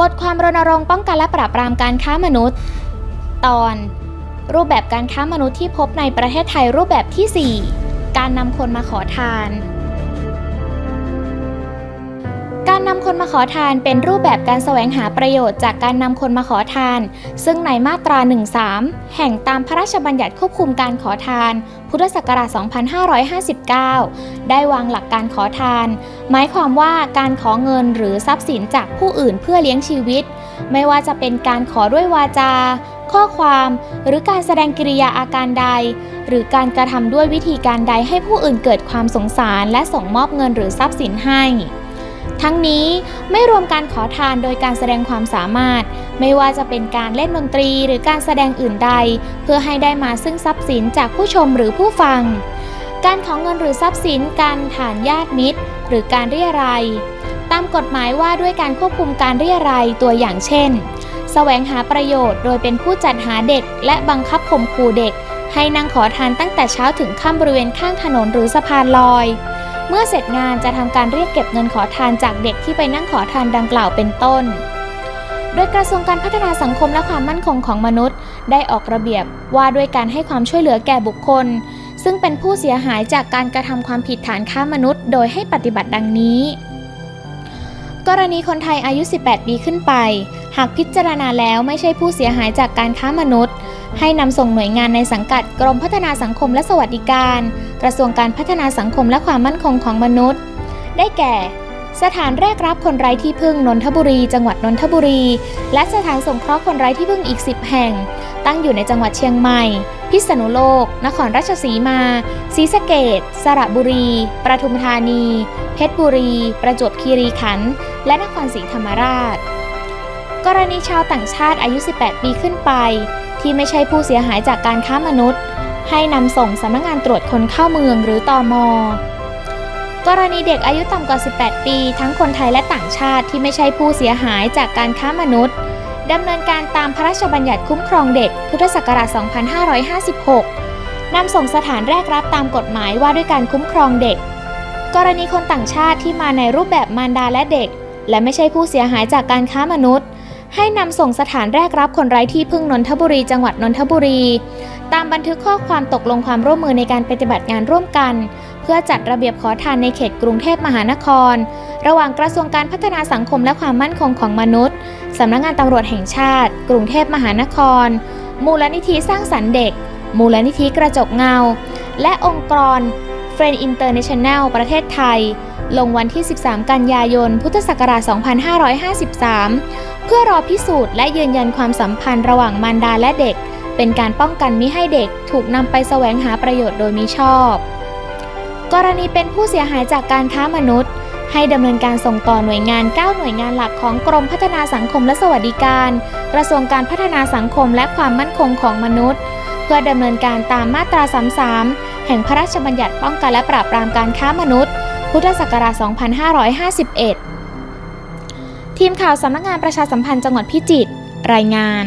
บทความรณรงค์ป้องกันและปราบปรามการค้ามนุษย์ ตอน รูปแบบการค้ามนุษย์ที่พบในประเทศไทยรูปแบบที่ 4 การนำคนมาขอทาน การนำคนมาขอทานเป็นรูปแบบการแสวงหาประโยชน์จากการนำคนมาขอทาน ซึ่งในมาตรา 13 แห่งตามพระราชบัญญัติควบคุมการขอทาน พุทธศักราช 2559 ได้วางหลักการขอทาน หมายความว่าการขอเงินหรือทรัพย์สินจากผู้อื่นเพื่อเลี้ยงชีวิต ไม่ว่าจะเป็นการขอด้วยวาจา ข้อความหรือการแสดงกิริยาอาการใด หรือการกระทำด้วยวิธีการใดให้ผู้อื่นเกิดความสงสาร และส่งมอบเงินหรือทรัพย์สินให้ ทั้งนี้ไม่รวมการขอทานโดยการแสดงความสามารถ ไม่ว่าจะเป็นการเล่นดนตรีหรือการแสดงอื่นใด เพื่อให้ได้มาซึ่งทรัพย์สินจากผู้ชมหรือผู้ฟัง การของเงินหรือทรัพย์สินการฐานญาติมิตร หรือการเรียรายตามกฎหมายว่าด้วยการควบคุมการเรียรายตัวอย่างเช่น แสวงหาประโยชน์โดยเป็นผู้จัดหาเด็ก และบังคับข่มขู่เด็ก ให้นั่งขอทานตั้งแต่เช้าถึงค่ำบริเวณข้างถนนหรือสะพานลอย เมื่อเสร็จงานจะทำการเรียกเก็บเงินขอทานจากเด็กที่ไปนั่งขอทานดังกล่าวเป็นต้น โดยกระทรวงการพัฒนาสังคมและความมั่นคงของมนุษย์ ได้ออกระเบียบว่าด้วยการให้ความช่วยเหลือแก่บุคคล ซึ่งเป็นผู้เสียหายจากการกระทำความผิดฐานค้ามนุษย์ โดยให้ปฏิบัติดังนี้ กรณีคนไทยอายุ 18 ปีขึ้นไป หากพิจารณาแล้วไม่ใช่ผู้เสียหายจากการค้ามนุษย์ ให้นำส่งหน่วยงานในสังกัดกรมพัฒนาสังคมและสวัสดิการ กระทรวงการพัฒนาสังคมและความมั่นคงของมนุษย์ ได้แก่ สถานแรกรับคนไร้ที่พึ่งนนทบุรี จังหวัดนนทบุรี และสถานสงเคราะห์คนไร้ที่พึ่งอีก 10 แห่ง ตั้งอยู่ในจังหวัดเชียงใหม่ พิษณุโลก นครราชสีมาศรีสะเกดสระบุรี ประทุมธานี เพชรบุรี ประจวบคีรีขันธ์และนครศรีธรรมราช กรณีชาวต่างชาติอายุ 18 ปีขึ้นไป ที่ไม่ใช่ผู้เสียหายจากการค้ามนุษย์ ให้นำส่งสำนักงานตรวจคนเข้าเมืองหรือตอมกรณีเด็กอายุต่ำกว่า 18 ปี ทั้งคนไทยและต่างชาติที่ไม่ใช่ผู้เสียหายจากการค้ามนุษย์ดำเนินการตามพระราชบัญญัติคุ้มครองเด็ก พุทธศักราช 2556 นำส่งสถานแรกรับตามกฎหมายว่าด้วยการคุ้มครองเด็ก กรณีคนต่างชาติที่มาในรูปแบบมารดาและเด็ก และไม่ใช่ผู้เสียหายจากการค้ามนุษย์ ให้นำส่งสถานแรกรับคนไร้ที่พึ่งนนทบุรีจังหวัดนนทบุรี ตามบันทึกข้อความตกลงความร่วมมือในการปฏิบัติงานร่วมกัน เพื่อจัดระเบียบขอทานในเขตกรุงเทพมหานคร ระหว่างกระทรวงการพัฒนาสังคมและความมั่นคงของมนุษย์สำนักงานตำรวจแห่งชาติ กรุงเทพมหานคร มูลนิธิสร้างสรรค์เด็ก มูลนิธิกระจกเงา และองค์กร Friend International ประเทศไทย ลงวันที่ 13 กันยายน พุทธศักราช 2553 เพื่อรอพิสูจน์และยืนยันความสัมพันธ์ระหว่างมารดาและเด็ก เป็นการป้องกันมิให้เด็กถูกนำไปแสวงหาประโยชน์โดยมิชอบ กรณีเป็นผู้เสียหายจากการค้ามนุษย์ ให้ดำเนินการส่งต่อหน่วยงาน 9 หน่วยงานหลักของกรมพัฒนาสังคมและสวัสดิการ กระทรวงการพัฒนาสังคมและความมั่นคงของมนุษย์ เพื่อดำเนินการตามมาตรา 33 แห่งพระราชบัญญัติป้องกันและปราบปรามการค้ามนุษย์ พุทธศักราช 2551 ทีมข่าวสำนักงานประชาสัมพันธ์จังหวัดพิจิตรรายงาน